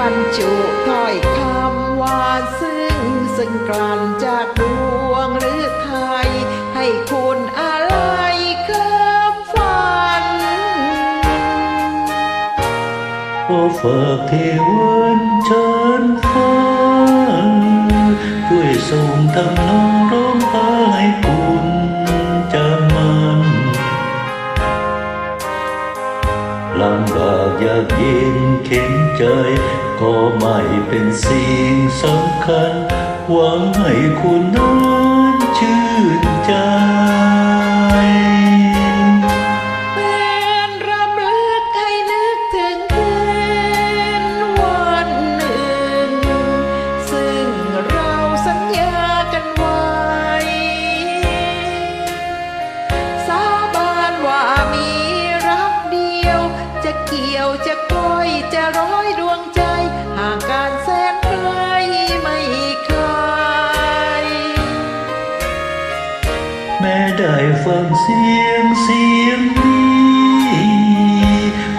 บรรจุถ้อยคำวานซึ่งสึ่งกลั่นจากดวงหรือไทยให้คุณอะไรเคลิมฝันโอ้ฝากเทวันเชิญฟ้าช่วยส่งทำน้อง เย็นเข็นใจ ก็ไม่เป็นสิ่งสำคัญ หวังให้คุณนั้น ยวจะก้อยจะร้อยดวงใจห่างการแสนไกลไม่คลายแม้ได้ฟังเสียงเสียงนี้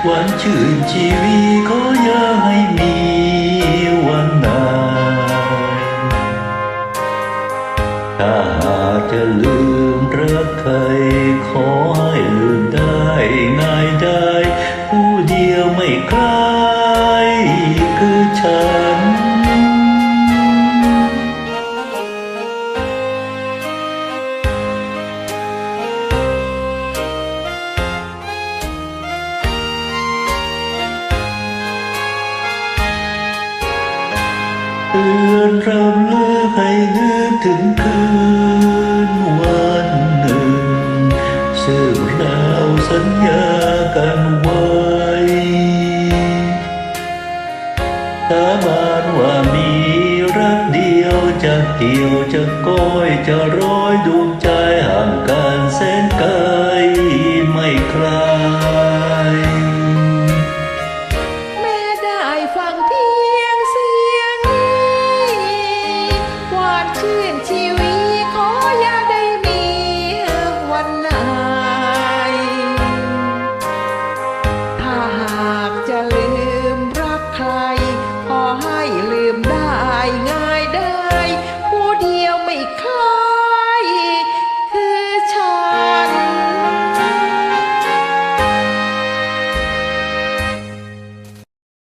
หวานชื่นชีวิตขออย่าให้มี ใครคือฉัน เตือนรำลึกให้นึกถึงคืน ถ้าบานว่ามีรักเดียวจะเกี่ยวจะก้อยจะร้อยดวงใจห่างกันเส้นไกยไม่คลายแม่ได้ฟังเพียงเสียงนี้หวานชื่นชีวิตขออย่าได้มีวันไหนถ้าหากจะลืมรักใคร liềm ได้ ngay